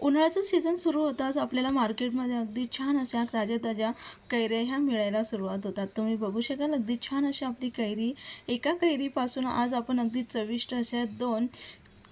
उन्हाळ्याचं सीझन सुरू होताच आपल्याला मार्केटमध्ये अगदी छान अशा ताज्या ताज्या कैऱ्या ह्या मिळायला सुरुवात होतात. तुम्ही बघू शकाल अगदी छान अशी आपली कैरी एका कैरीपासून आज आपण अगदी चविष्ट अशा दोन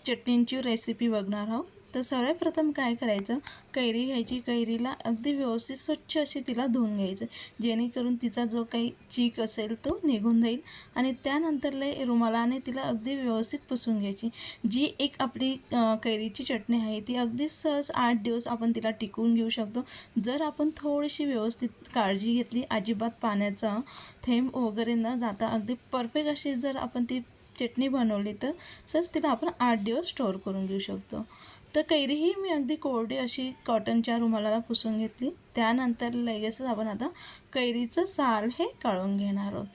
चटणींची रेसिपी बघणार आहोत. तर सर्वात प्रथम काय करायचं? कैरी घ्यायची. कैरीला अगदी व्यवस्थित स्वच्छ अशी तिला धुवून घ्यायचं. जेणेकरून तिचा जो काही चीक असेल तो निघून जाईल आणि त्यानंतरले रुमालाने तिला अगदी व्यवस्थित पुसून घ्यायची. जी एक आपली कैरीची चटणी आहे ती अगदी सहज आठ दिवस आपण तिला टिकवून घेऊ शकतो. जर आपण थोडीशी व्यवस्थित काळजी घेतली अजिबात पाण्याचा थेंब वगैरे न जाता अगदी परफेक्ट अशी जर आपण ती चटणी बनवली तर सहज तिला आपण आठ दिवस स्टोअर करून घेऊ शकतो. तर कैरी ही मी अगदी कोरडी अशी कॉटनच्या रुमालाला पुसून घेतली. त्यानंतर लगेचच आपण आता कैरीचं साल हे काढून घेणार आहोत.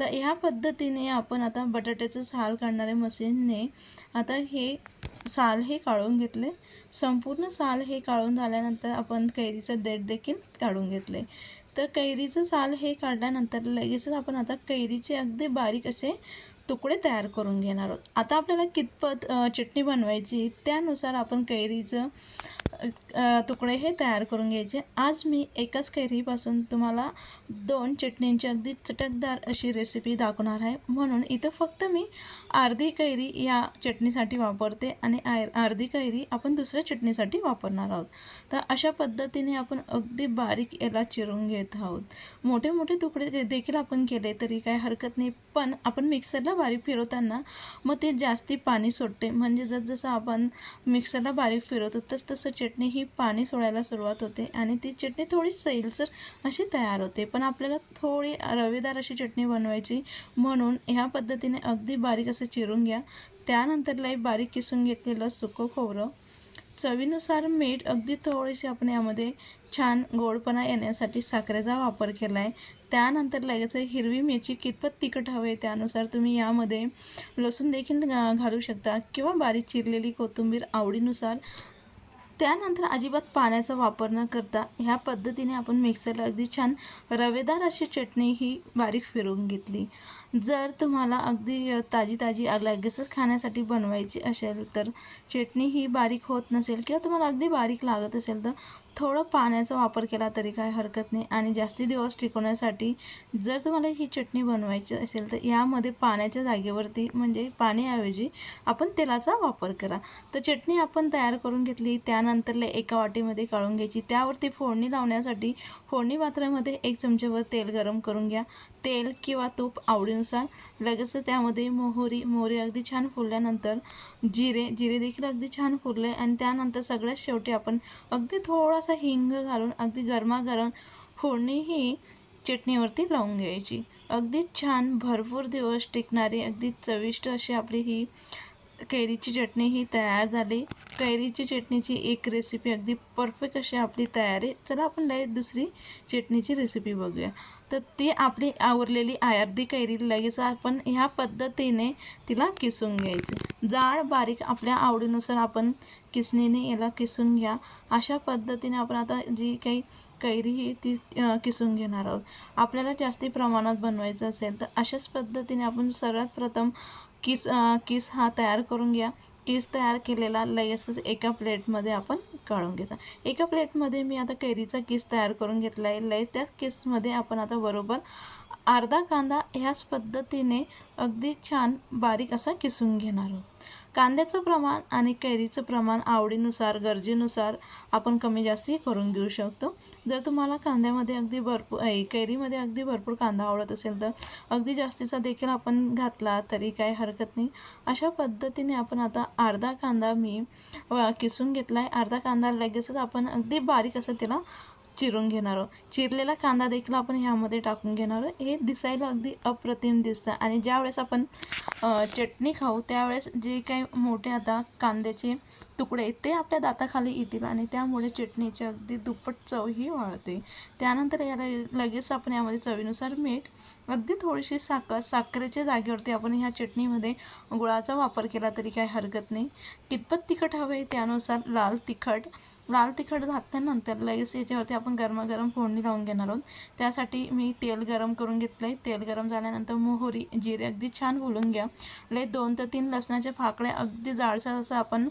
तर ह्या पद्धतीने आपण आता बटाट्याचं साल काढणाऱ्या मशीनने आता हे साल हे काढून घेतले. संपूर्ण साल हे काढून झाल्यानंतर आपण कैरीचं देठ देखील काढून घेतले. तर कैरीचं साल हे काढल्यानंतर लगेचच आपण आता कैरीचे अगदी बारीक असे तुकडे तयार करून घेणार आहोत. आता आपल्याला कितपत चटणी बनवायची त्यानुसार आपण कैरीचं तुकडे हे तयार करून घ्यायचे. आज मी एकाच कैरीपासून तुम्हाला दोन चटणींची अगदी चटकदार अशी रेसिपी दाखवणार आहे. म्हणून इथं फक्त मी अर्धी कैरी या चटणीसाठी वापरते आणि आय अर्धी कैरी आपण दुसऱ्या चटणीसाठी वापरणार आहोत. तर अशा पद्धतीने आपण अगदी बारीक याला चिरून घेत आहोत. मोठे मोठे तुकडे देखील आपण केले तरी काय हरकत नाही. पण आपण मिक्सरला बारीक फिरवताना मग ते जास्ती पाणी सोडते. म्हणजे जसजसं आपण मिक्सरला बारीक फिरवतो तस तसं चटणी ही पाणी सोडायला सुरुवात होते आणि ती चटणी थोडी सैलसर अशी तयार होते. पण आपल्याला थोडी रवेदार अशी चटणी बनवायची म्हणून ह्या पद्धतीने अगदी बारीक असं चिरून घ्या. त्यानंतर लई बारीक किसून घेतलेलं सुकं खोबरं. चवीनुसार मीठ अगदी थोडीशी आपण यामध्ये छान गोडपणा येण्यासाठी साखरेचा वापर केला आहे त्यानंतर लगेच हिरवी मिरची कितपत तिखट हवे त्यानुसार तुम्ही यामध्ये लसूण देखील घा- घालू शकता किंवा बारीक चिरलेली कोथिंबीर आवडीनुसार त्यानंतर अजिबात पाण्याचा वापर न करता ह्या पद्धतीने आपण मिक्सरला अगदी छान रवेदार अशी चटणी ही बारीक फिरवून घेतली. जर तुम्हाला अगदी ताजी ताजी लगेचच खाण्यासाठी बनवायची असेल तर चटणी ही बारीक होत नसेल किंवा तुम्हाला अगदी बारीक लागत असेल तर थोडं पाण्याचा वापर केला तरी काय हरकत नाही आणि जास्ती दिवस टिकवण्यासाठी जर तुम्हाला ही चटणी बनवायची असेल तर यामध्ये पाण्याच्या जागेवरती म्हणजे पाण्याऐवजी आपण तेलाचा वापर करा. तर चटणी आपण तयार करून घेतली त्यानंतरला एका वाटीमध्ये काढून घ्यायची. त्यावरती फोडणी लावण्यासाठी फोडणी पात्रामध्ये एक चमच्यावर तेल गरम करून घ्या. तेल किंवा तूप आवडीनुसार. लगेच त्यामध्ये मोहरी मोहरी अगदी छान फुलल्यानंतर जिरे जिरे देखील अगदी छान फुलले आणि त्यानंतर सगळ्यात शेवटी आपण अगदी थोडासा हिंग घालून अगदी गरमागरम फोडणी ही चटणीवरती लावून घ्यायची. अगदी छान भरपूर दिवस टिकणारी अगदी चविष्ट अशी आपली ही कैरीची चटणी ही तयार झाली. कैरीची चटणीची एक रेसिपी अगदी परफेक्ट अशी आपली तयार. आहे चला आपण लगेच दुसरी चटणीची रेसिपी बघूया. तर ती आपली आवरलेली अर्धी कैरी लगेच आपण ह्या पद्धतीने तिला किसून घ्यायची. जाड बारीक आपल्या आवडीनुसार आपण किसणीने याला किसून घ्या. अशा पद्धतीने आपण आता जी काही कैरी ही ती किसून घेणार आहोत. आपल्याला जास्ती प्रमाणात बनवायचं असेल तर अशाच पद्धतीने आपण सर्वात प्रथम किस किस हा तयार करून घ्या. किस तयार केलेला लगेचच एका प्लेटमध्ये आपण काढून घेता. एका प्लेटमध्ये मी आता कैरीचा किस तयार करून घेतला आहे. लय त्या किसमध्ये आपण आता बरोबर अर्धा कांदा ह्याच पद्धतीने अगदी छान बारीक असा किसून घेणार आहोत. कांद्याचं प्रमाण आणि कैरीचं प्रमाण आवडीनुसार गरजेनुसार आपण कमी जास्ती करून घेऊ शकतो. जर तुम्हाला कांद्यामध्ये अगदी भरपूर कैरीमध्ये अगदी भरपूर कांदा आवडत असेल तर अगदी जास्तीचा देखील आपण घातला तरी काही हरकत नाही. अशा पद्धतीने आपण आता अर्धा कांदा मी किसून घेतला आहे अर्धा कांदा लगेचच आपण अगदी बारीक असं त्याला चिरून घेणार आहोत. चिरलेला कांदा देखील आपण ह्यामध्ये टाकून घेणार आहोत. हे दिसायला अगदी अप्रतिम दिसतं. आणि ज्यावेळेस आपण चटणी खाऊ त्यावेळेस जे काही मोठे आता कांद्याचे तुकडे ते आपल्या दाताखाली येतील आणि त्यामुळे चटणीची अगदी दुप्पट चव ही वाढते. त्यानंतर याला लगेच आपण यामध्ये चवीनुसार मीठ अगदी थोडीशी साखर साखरेच्या जागेवरती आपण ह्या चटणीमध्ये गुळाचा वापर केला तरी काही हरकत नाही. कितपत तिखट हवे त्यानुसार लाल तिखट लाल तिखट घातल्यानंतर लगेच याच्यावरती आपण गरमागरम फोडणी लावून घेणार आहोत. त्यासाठी मी तेल गरम करून घेतलं आहे तेल गरम झाल्यानंतर मोहरी जिरे अगदी छान बोलून घ्या. लय दोन ते तीन लसणाच्या फाकड्या अगदी जाडसर असं आपण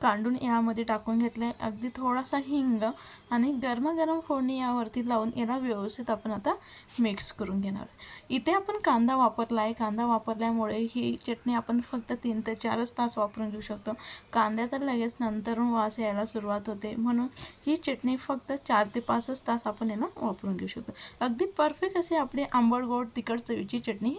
कांडून यामध्ये टाकून घेतलं आहे अगदी थोडासा हिंग आणि गरमागरम फोडणी यावरती लावून याला व्यवस्थित आपण आता मिक्स करून घेणार आहे. इथे आपण कांदा वापरला आहे कांदा वापरल्यामुळे ही चटणी आपण फक्त तीन ते चारच तास वापरून घेऊ शकतो. कांद्या तर लगेच नंतरून वास यायला सुरुवात होते. म्हणून ही चटणी फक्त चार ते पाचच तास आपण याला वापरून घेऊ शकतो. अगदी परफेक्ट अशी आपली आंबट गोड तिखट चवीची चटणी